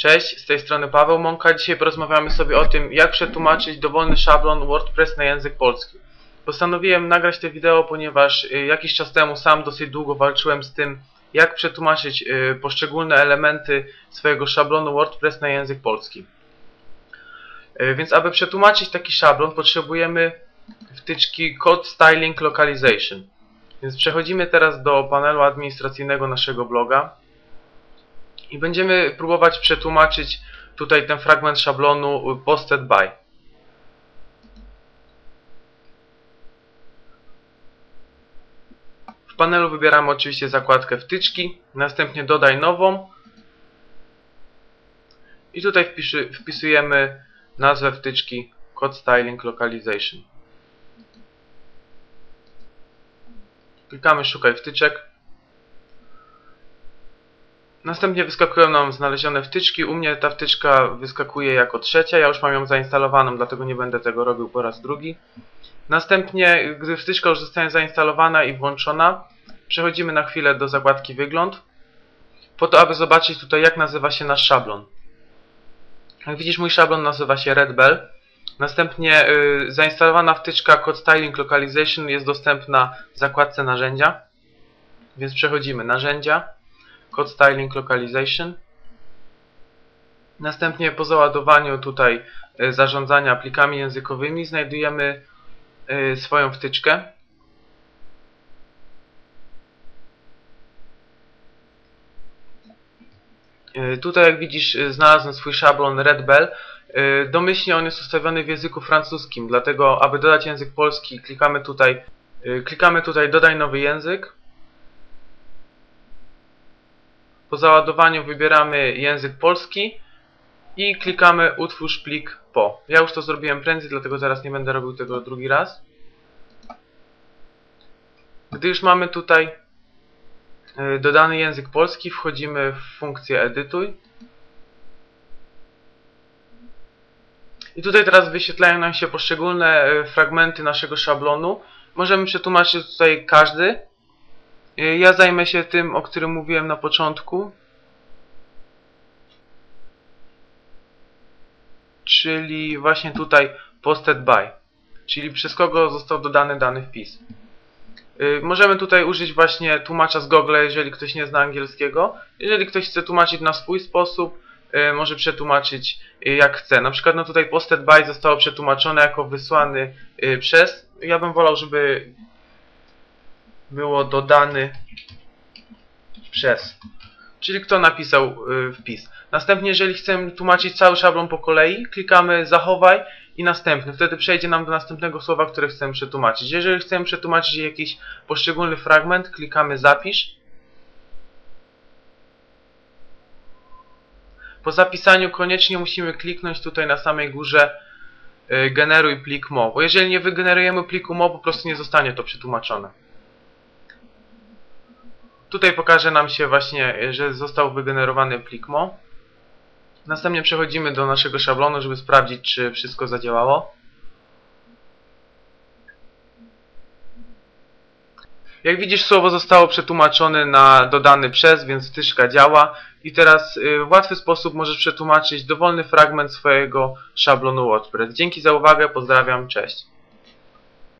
Cześć, z tej strony Paweł Mąka. Dzisiaj porozmawiamy sobie o tym, jak przetłumaczyć dowolny szablon WordPress na język polski. Postanowiłem nagrać to wideo, ponieważ y, jakiś czas temu sam dosyć długo walczyłem z tym, jak przetłumaczyć y, poszczególne elementy swojego szablonu WordPress na język polski. Y, Więc aby przetłumaczyć taki szablon, potrzebujemy wtyczki Code Styling Localization. Więc przechodzimy teraz do panelu administracyjnego naszego bloga i będziemy próbować przetłumaczyć tutaj ten fragment szablonu posted by. W panelu wybieramy oczywiście zakładkę wtyczki, następnie dodaj nową i tutaj wpisujemy nazwę wtyczki Code Styling Localization. Klikamy szukaj wtyczek. Następnie wyskakują nam znalezione wtyczki. U mnie ta wtyczka wyskakuje jako trzecia. Ja już mam ją zainstalowaną, dlatego nie będę tego robił po raz drugi. Następnie, gdy wtyczka już zostanie zainstalowana i włączona, przechodzimy na chwilę do zakładki wygląd, po to, aby zobaczyć tutaj, jak nazywa się nasz szablon. Jak widzisz, mój szablon nazywa się Red Bell. Następnie y, zainstalowana wtyczka Code Styling Localization jest dostępna w zakładce narzędzia. Więc przechodzimy narzędzia, Code Styling Localization. Następnie po załadowaniu tutaj y, zarządzania plikami językowymi znajdujemy y, swoją wtyczkę. Y, Tutaj jak widzisz znalazłem swój szablon Red Bell. Domyślnie on jest ustawiony w języku francuskim, dlatego aby dodać język polski klikamy tutaj, klikamy tutaj dodaj nowy język. Po załadowaniu wybieramy język polski i klikamy utwórz plik po. Ja już to zrobiłem prędzej, dlatego teraz nie będę robił tego drugi raz. Gdy już mamy tutaj y, dodany język polski, wchodzimy w funkcję edytuj. I tutaj teraz wyświetlają nam się poszczególne e, fragmenty naszego szablonu. Możemy przetłumaczyć tutaj każdy. E, Ja zajmę się tym, o którym mówiłem na początku. Czyli właśnie tutaj posted by. Czyli przez kogo został dodany dany wpis. E, Możemy tutaj użyć właśnie tłumacza z Google, jeżeli ktoś nie zna angielskiego. Jeżeli ktoś chce tłumaczyć na swój sposób, y, może przetłumaczyć y, jak chce. Na przykład no tutaj posted by zostało przetłumaczone jako wysłany y, przez. Ja bym wolał, żeby było dodany przez. Czyli kto napisał y, wpis. Następnie jeżeli chcemy tłumaczyć cały szablon po kolei, klikamy zachowaj i następny. Wtedy przejdzie nam do następnego słowa, które chcemy przetłumaczyć. Jeżeli chcemy przetłumaczyć jakiś poszczególny fragment, klikamy zapisz. Po zapisaniu koniecznie musimy kliknąć tutaj na samej górze y, generuj plik mo, bo jeżeli nie wygenerujemy pliku mo, po prostu nie zostanie to przetłumaczone. Tutaj pokaże nam się właśnie, y, że został wygenerowany plik mo. Następnie przechodzimy do naszego szablonu, żeby sprawdzić, czy wszystko zadziałało. Jak widzisz, słowo zostało przetłumaczone na dodany przez, więc wtyczka działa. I teraz y, w łatwy sposób możesz przetłumaczyć dowolny fragment swojego szablonu WordPress. Dzięki za uwagę, pozdrawiam, cześć.